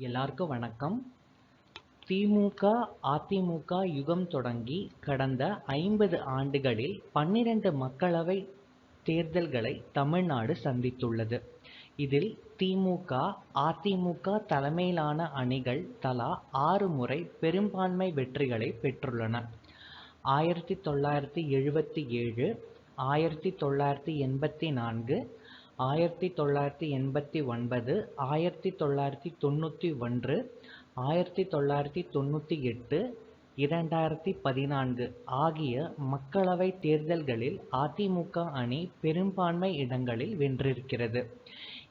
எல்லாருக்கும் வணக்கம். திமுக அதிமுக யுகம் தொடங்கி கடந்த ஐம்பது ஆண்டுகளில் பன்னிரண்டு மக்களவை தேர்தல்களை தமிழ்நாடு சந்தித்துள்ளது. இதில் திமுக அதிமுக தலைமையிலான அணிகள் தலா ஆறு முறை பெரும்பான்மை வெற்றிகளை பெற்றுள்ளன. ஆயிரத்தி தொள்ளாயிரத்தி எழுபத்தி ஏழு ஆயிரத்தி தொள்ளாயிரத்தி எண்பத்தி நான்கு ஆயிரத்தி தொள்ளாயிரத்தி எண்பத்தி ஒன்பது ஆயிரத்தி தொள்ளாயிரத்தி தொண்ணூற்றி ஒன்று ஆயிரத்தி தொள்ளாயிரத்தி தொண்ணூற்றி எட்டு இரண்டாயிரத்தி பதினான்கு ஆகிய மக்களவை தேர்தல்களில் அதிமுக அணி பெரும்பான்மை இடங்களில் வென்றிருக்கிறது.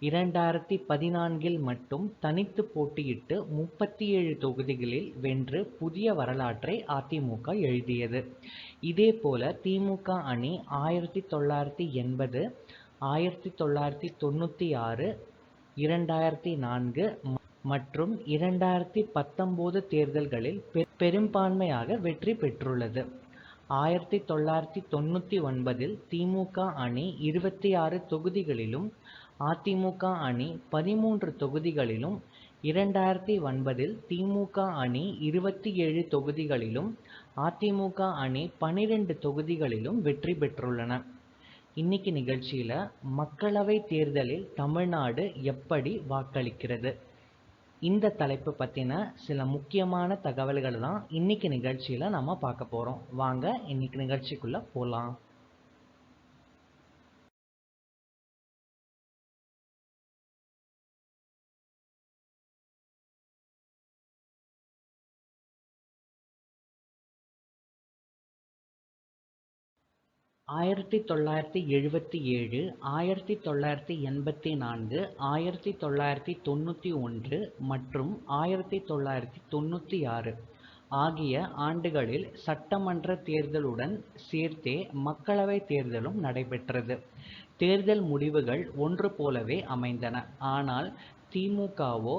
இரண்டாயிரத்தி பதினான்கில் மட்டும் தனித்து போட்டியிட்டு முப்பத்தி ஏழு தொகுதிகளில் வென்று புதிய வரலாற்றை அதிமுக எழுதியது. இதேபோல திமுக அணி ஆயிரத்தி தொள்ளாயிரத்தி எண்பது ஆயிரத்தி தொள்ளாயிரத்தி தொண்ணூற்றி ஆறு இரண்டாயிரத்தி நான்கு மற்றும் இரண்டாயிரத்தி பத்தொம்போது தேர்தல்களில் பெரும்பான்மையாக வெற்றி பெற்றுள்ளது. ஆயிரத்தி தொள்ளாயிரத்தி தொண்ணூற்றி ஒன்பதில் திமுக அணி இருபத்தி ஆறு தொகுதிகளிலும் அதிமுக அணி பதிமூன்று தொகுதிகளிலும் இரண்டாயிரத்தி ஒன்பதில் திமுக அணி இருபத்தி ஏழு தொகுதிகளிலும் அதிமுக அணி பனிரெண்டு தொகுதிகளிலும் வெற்றி பெற்றுள்ளன. இன்னைக்கு நிகழ்ச்சியில் மக்களவை தேர்தலில் தமிழ்நாடு எப்படி வாக்களிக்கிறது? இந்த தலைப்பு பற்றின சில முக்கியமான தகவல்கள் தான் இன்னைக்கு நிகழ்ச்சியில் நம்ம பார்க்க போகிறோம் வாங்க இன்னைக்கு நிகழ்ச்சிக்குள்ளே போகலாம் ஆயிரத்தி தொள்ளாயிரத்தி எழுபத்தி ஏழு ஆயிரத்தி தொள்ளாயிரத்தி எண்பத்தி நான்கு ஆயிரத்தி தொள்ளாயிரத்தி தொண்ணூற்றி ஒன்று மற்றும் ஆயிரத்தி தொள்ளாயிரத்தி தொண்ணூற்றி ஆறு ஆகிய ஆண்டுகளில் சட்டமன்ற தேர்தலுடன் சேர்த்தே மக்களவைத் தேர்தலும் நடைபெற்றது. தேர்தல் முடிவுகள் ஒன்று போலவே அமைந்தன. ஆனால் திமுகவோ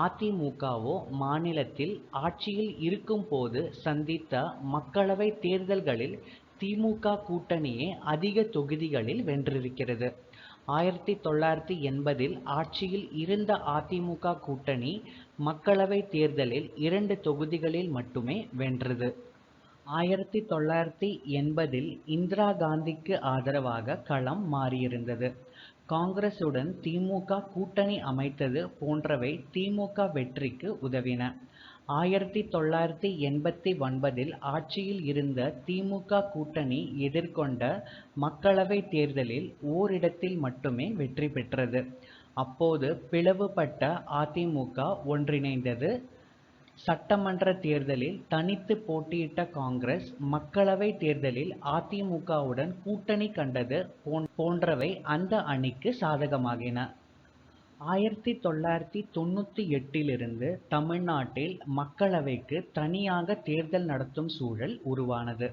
அதிமுகவோ மாநிலத்தில் ஆட்சியில் இருக்கும்போது சந்தித்த மக்களவை தேர்தல்களில் திமுக கூட்டணியே அதிக தொகுதிகளில் வென்றிருக்கிறது. ஆயிரத்தி தொள்ளாயிரத்தி எண்பதில் ஆட்சியில் இருந்த அதிமுக கூட்டணி மக்களவை தேர்தலில் இரண்டு தொகுதிகளில் மட்டுமே வென்றது. ஆயிரத்தி தொள்ளாயிரத்தி எண்பதில் இந்திரா காந்திக்கு ஆதரவாக களம் மாறியிருந்தது. காங்கிரசுடன் திமுக கூட்டணி அமைத்தது போன்றவை திமுக வெற்றிக்கு உதவின. ஆயிரத்தி தொள்ளாயிரத்தி எண்பத்தி ஒன்பதில் ஆட்சியில் இருந்த திமுக கூட்டணி எதிர்கொண்ட மக்களவைத் தேர்தலில் ஓரிடத்தில் மட்டுமே வெற்றி பெற்றது. அப்போது பிளவுபட்ட அதிமுக ஒன்றிணைந்தது. சட்டமன்ற தேர்தலில் தனித்து போட்டியிட்ட காங்கிரஸ் மக்களவைத் தேர்தலில் அதிமுகவுடன் கூட்டணி கண்டது போன்- போன்றவை அந்த அணிக்கு சாதகமாகின. ஆயிரத்தி தொள்ளாயிரத்தி தொண்ணூற்றி எட்டிலிருந்து தமிழ்நாட்டில் மக்களவைக்கு தனியாக தேர்தல் நடத்தும் சூழல் உருவானது.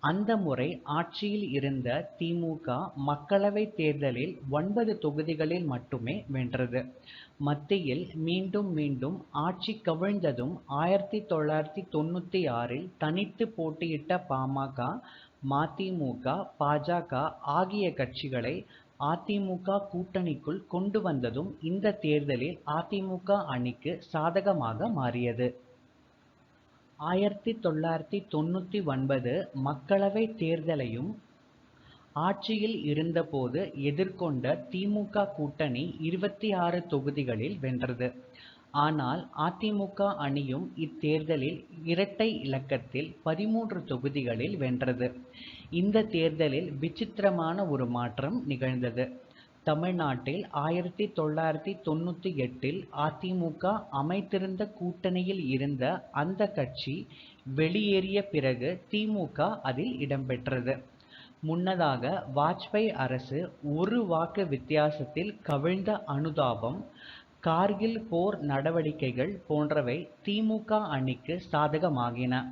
அந்த முறை ஆட்சியில் இருந்த திமுக மக்களவை தேர்தலில் ஒன்பது தொகுதிகளில் மட்டுமே வென்றது. மத்தியில் மீண்டும் மீண்டும் ஆட்சி கவிழ்ந்ததும் ஆயிரத்தி தொள்ளாயிரத்தி தொண்ணூற்றி ஆறில் தனித்து போட்டியிட்ட பாமக மதிமுக பாஜக ஆகிய கட்சிகளை அதிமுக கூட்டணிக்குள் கொண்டு வந்ததும் இந்த தேர்தலில் அதிமுக அணிக்கு சாதகமாக மாறியது. ஆயிரத்தி தொள்ளாயிரத்தி தொண்ணூற்றி ஒன்பது மக்களவை தேர்தலையும் ஆட்சியில் இருந்தபோது எதிர்கொண்ட திமுக கூட்டணி இருபத்தி ஆறு தொகுதிகளில் வென்றது. ஆனால் அதிமுக அணியும் இத்தேர்தலில் இரட்டை இலக்கத்தில் பதிமூன்று தொகுதிகளில் வென்றது. இந்த தேர்தலில் விசித்திரமான ஒரு மாற்றம் நிகழ்ந்தது. தமிழ்நாட்டில் ஆயிரத்தி தொள்ளாயிரத்தி தொண்ணூற்றி எட்டில் அதிமுக அமைத்திருந்த கூட்டணியில் இருந்த அந்த கட்சி வெளியேறிய பிறகு திமுக அதில் இடம்பெற்றது. முன்னதாக வாஜ்பாய் அரசு ஒரு வாக்கு வித்தியாசத்தில் கவிழ்ந்த அனுதாபம் கார்கில் போர் நடவடிக்கைகள் போன்றவை திமுக அணிக்கு சாதகமாகின.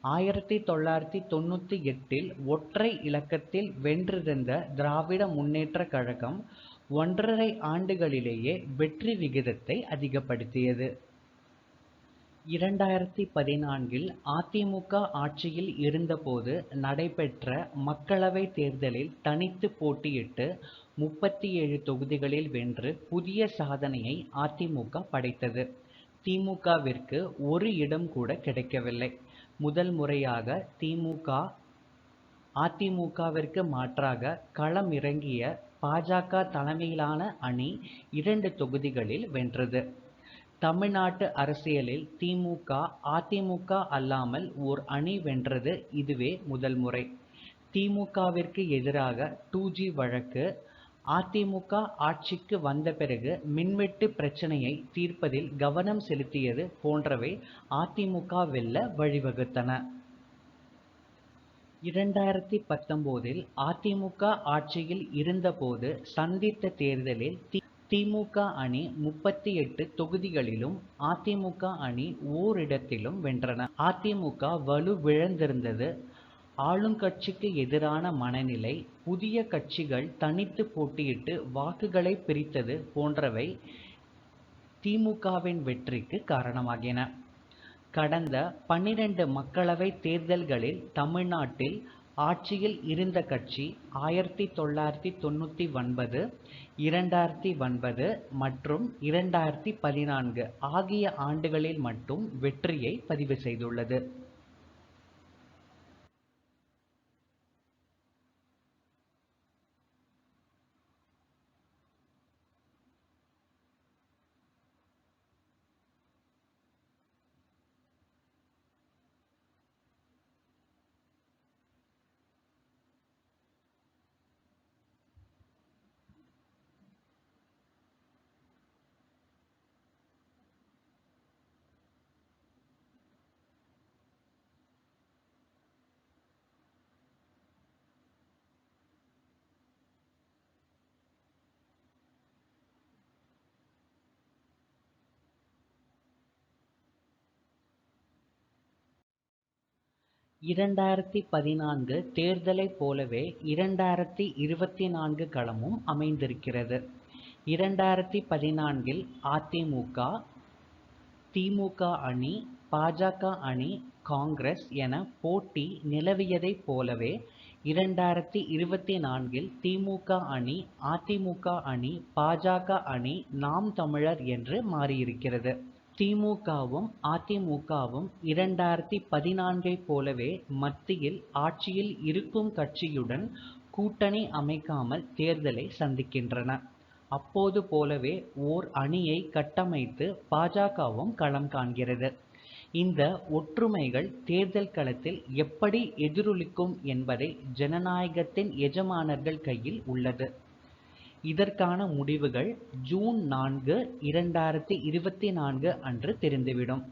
ஆயிரத்தி தொள்ளாயிரத்தி தொண்ணூற்றி எட்டில் ஒற்றை இலக்கத்தில் வென்றிருந்த திராவிட முன்னேற்றக் கழகம் ஒன்றரை ஆண்டுகளிலேயே வெற்றி விகிதத்தை அதிகப்படுத்தியது. இரண்டாயிரத்தி பதினான்கில் அதிமுக ஆட்சியில் இருந்தபோது நடைபெற்ற மக்களவைத் தேர்தலில் தனித்து போட்டியிட்டு முப்பத்தி ஏழு தொகுதிகளில் வென்று புதிய சாதனையை அதிமுக படைத்தது. திமுகவிற்கு ஒரு இடம் கூட கிடைக்கவில்லை. முதல் முறையாக திமுக அதிமுகவிற்கு மாற்றாக களம் இறங்கிய பாஜக தலைமையிலான அணி இரண்டு தொகுதிகளில் வென்றது. தமிழ்நாட்டு அரசியலில் திமுக அதிமுக அல்லாமல் ஓர் அணி வென்றது இதுவே முதல் முறை. திமுகவிற்கு எதிராக டூ ஜி வழக்கு அதிமுக ஆட்சிக்கு வந்த பிறகு மின்வெட்டு பிரச்சனையை தீர்ப்பதில் கவனம் செலுத்தியது போன்றவை அதிமுக வெல்ல வழிவகுத்தன. இரண்டாயிரத்தி பத்தொம்போதில் அதிமுக ஆட்சியில் இருந்தபோது சந்தித்த தேர்தலில் திமுக அணி முப்பத்தி எட்டு தொகுதிகளிலும் அதிமுக அணி ஓரிடத்திலும் வென்றன. அதிமுக வலுவிழந்திருந்தது ஆளுங்கட்சிக்கு எதிரான மனநிலை புதிய கட்சிகள் தனித்து போட்டியிட்டு வாக்குகளை பிரித்தது போன்றவை திமுகவின் வெற்றிக்கு காரணமாகின. கடந்த பன்னிரண்டு மக்களவை தேர்தல்களில் தமிழ்நாட்டில் ஆட்சியில் இருந்த கட்சி ஆயிரத்தி தொள்ளாயிரத்தி தொண்ணூற்றி ஒன்பது இரண்டாயிரத்தி ஒன்பது மற்றும் இரண்டாயிரத்தி பதினான்கு ஆகிய ஆண்டுகளில் மட்டும் வெற்றியை பதிவு செய்துள்ளது. இரண்டாயிரத்தி பதினான்கு தேர்தலைப் போலவே இரண்டாயிரத்தி இருபத்தி நான்கு களமும் அமைந்திருக்கிறது. இரண்டாயிரத்தி பதினான்கில் அதிமுக திமுக அணி பாஜக அணி காங்கிரஸ் என போட்டி நிலவியதைப் போலவே இரண்டாயிரத்தி இருபத்தி நான்கில் திமுக அணி அதிமுக அணி பாஜக அணி நாம் தமிழர் என்று மாறியிருக்கிறது. திமுகவும் அதிமுகவும் இரண்டாயிரத்தி பதினான்கைப் போலவே மத்தியில் ஆட்சியில் இருக்கும் கட்சியுடன் கூட்டணி அமைக்காமல் தேர்தலை சந்திக்கின்றன. அப்போது போலவே ஓர் அணியை கட்டமைத்து பாஜகவும் களம் காண்கிறது. இந்த ஒற்றுமைகள் தேர்தல் களத்தில் எப்படி எதிரொலிக்கும் என்பதை ஜனநாயகத்தின் எஜமானர்கள் கையில் உள்ளது. இதற்கான முடிவுகள் ஜூன் நான்கு இரண்டாயிரத்தி இருபத்தி நான்கு அன்று தெரிந்துவிடும்.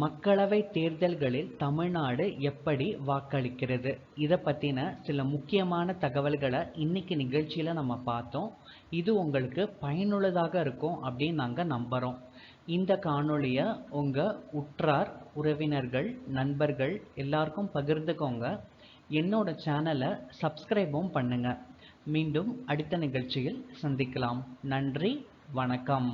மக்களவை தேர்தல்களில் தமிழ்நாடு எப்படி வாக்களிக்கிறது? இதை பற்றின சில முக்கியமான தகவல்களை இன்னைக்கு நிகழ்ச்சியில் நம்ம பார்த்தோம். இது உங்களுக்கு பயனுள்ளதாக இருக்கும் அப்படின்னு நாங்கள் நம்புகிறோம் இந்த காணொளியை உங்கள் உற்றார் உறவினர்கள் நண்பர்கள் எல்லாருக்கும் பகிர்ந்துக்கோங்க. என்னோட சேனலை சப்ஸ்கிரைபும் பண்ணுங்கள் மீண்டும் அடுத்த நிகழ்ச்சியில் சந்திக்கலாம். நன்றி வணக்கம்.